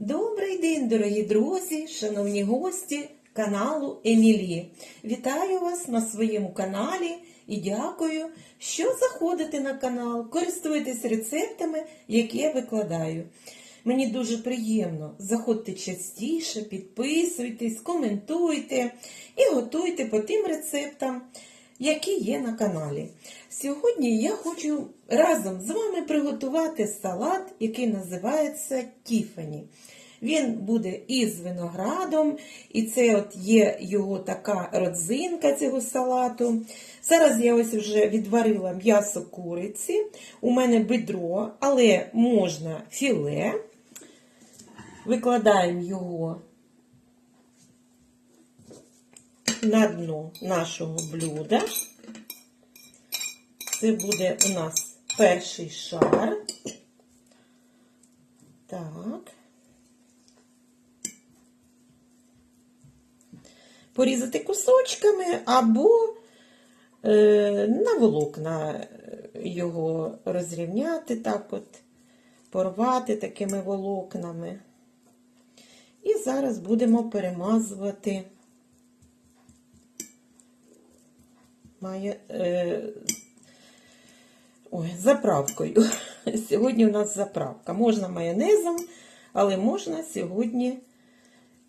Добрий день, дорогі друзі, шановні гості каналу Емілі. Вітаю вас на своєму каналі і дякую, що заходите на канал, користуєтесь рецептами, які я викладаю. Мені дуже приємно. Заходьте частіше, підписуйтесь, коментуйте і готуйте по тим рецептам, які є на каналі. Сьогодні я хочу разом з вами приготувати салат, який називається Тіфані. Він буде із виноградом, і це от є його така родзинка цього салату. Зараз я ось вже відварила м'ясо куриці. У мене бедро, але можна філе. Викладаємо його на дно нашого блюда. Це буде у нас перший шар. Так. Порізати кусочками або е, на волокна його розрівняти, так от, порвати такими волокнами. І зараз будемо перемазувати має, е, ой, заправкою. Сьогодні у нас заправка. Можна майонезом, але можна сьогодні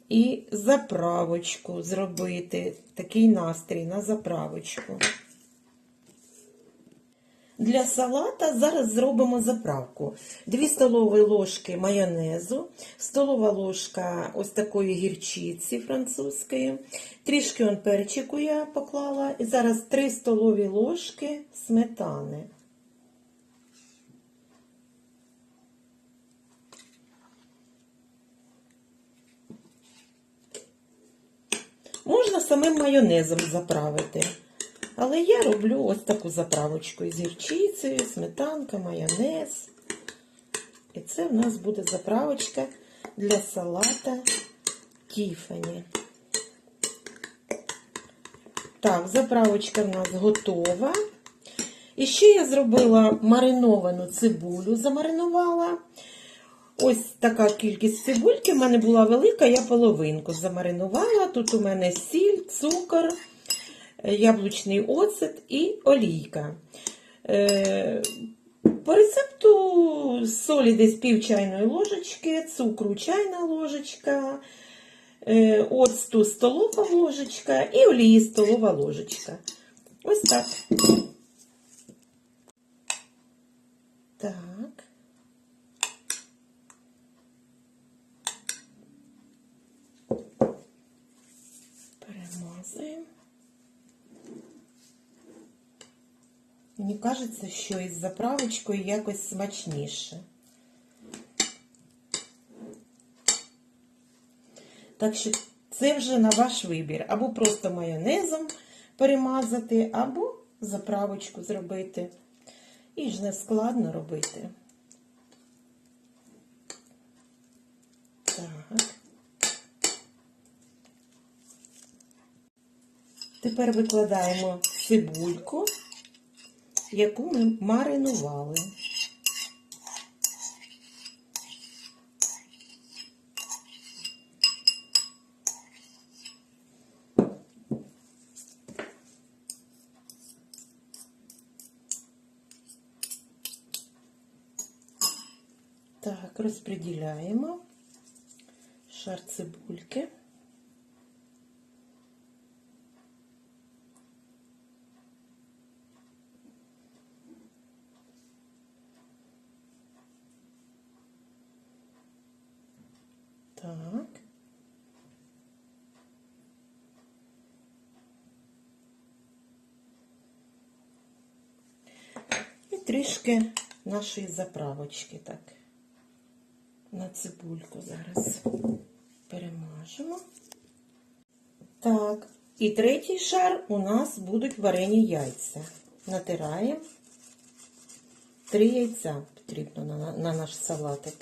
і заправочку зробити. Такий настрій на заправочку. Для салата зараз зробимо заправку. 2 столові ложки майонезу, столова ложка ось такої гірчиці французької, трішки он перчику я поклала, і зараз 3 столові ложки сметани. Можна самим майонезом заправити. Але я роблю ось таку заправочку із гірчицею, сметанка, майонез. І це в нас буде заправочка для салата Тіфані. Так, заправочка в нас готова. І ще я зробила мариновану цибулю, замаринувала. Ось така кількість цибульки в мене була велика, я половинку замаринувала. Тут у мене сіль, цукор яблучний оцет і олійка. Е, По рецепту солі десь пів чайної ложечки, цукру чайна ложечка, е, оцту столова ложечка і олії столова ложечка. Ось. Так. Перемазуємо. Мені кажеться, що із заправочкою якось смачніше. Так що це вже на ваш вибір. Або просто майонезом перемазати, або заправочку зробити. І ж не складно робити. Так. Тепер викладаємо цибульку яку ми маринували. Так, розподіляємо шар цибульки. Так. І трішки нашої заправочки, так, на цибульку зараз перемажемо. Так, і третій шар у нас будуть варені яйця. Натираємо. Три яйця потрібно на, на наш салатик.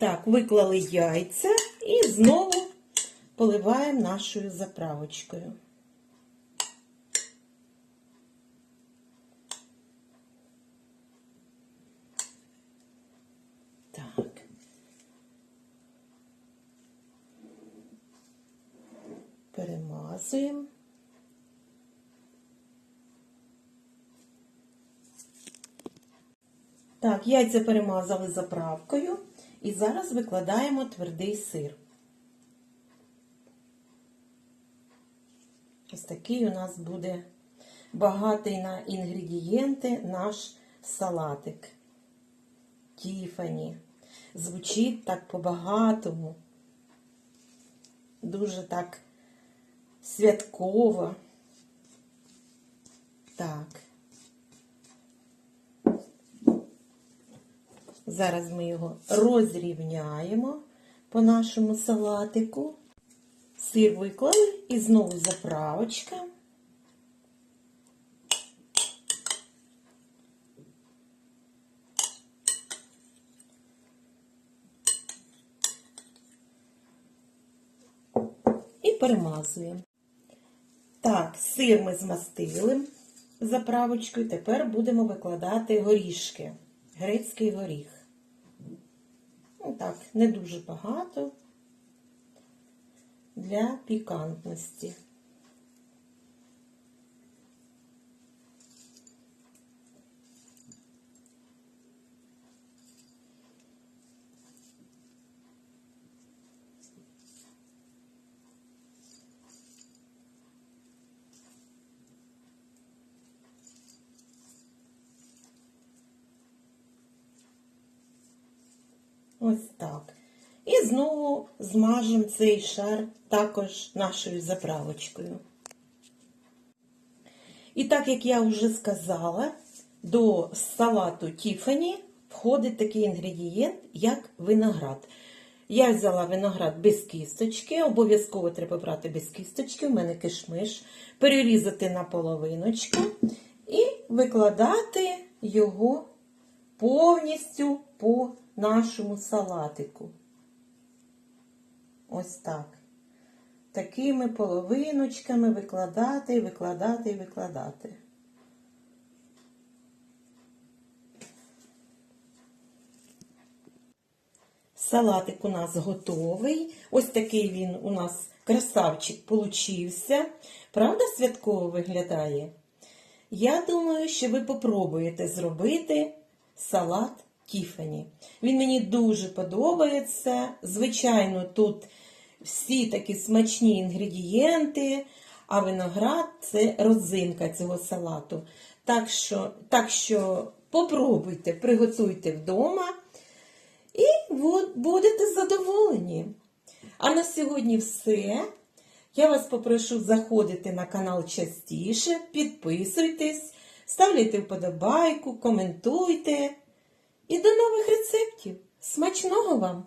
Так, виклали яйця і знову поливаємо нашою заправочкою. Так. Перемазуємо. Так, яйця перемазали заправкою і зараз викладаємо твердий сир. Ось такий у нас буде багатий на інгредієнти наш салатик. Тіфані. Звучить так по-багатому. Дуже так святково. Так. Зараз ми його розрівняємо по нашому салатику. Сир виклали і знову заправочка. І перемазуємо. Так, сир ми змастили заправочкою. Тепер будемо викладати горішки. Грецький горіх. Ну так, не дуже багато для пікантності. Ось так. І знову змажемо цей шар також нашою заправочкою. І так, як я вже сказала, до салату Тіфані входить такий інгредієнт, як виноград. Я взяла виноград без кісточки, обов'язково треба брати без кісточки, у мене кишмиш, перерізати на половиночку і викладати його повністю по нашому салатику. Ось так. Такими половиночками викладати, викладати викладати. Салатик у нас готовий. Ось такий він у нас красавчик получився. Правда, святково виглядає? Я думаю, що ви попробуєте зробити салат Тіфані. Він мені дуже подобається. Звичайно, тут всі такі смачні інгредієнти, а виноград це родзинка цього салату. Так що, так що попробуйте, приготуйте вдома і будете задоволені. А на сьогодні все. Я вас попрошу заходити на канал частіше, підписуйтесь, ставляйте вподобайку, коментуйте. І до нових рецептів. Смачного вам!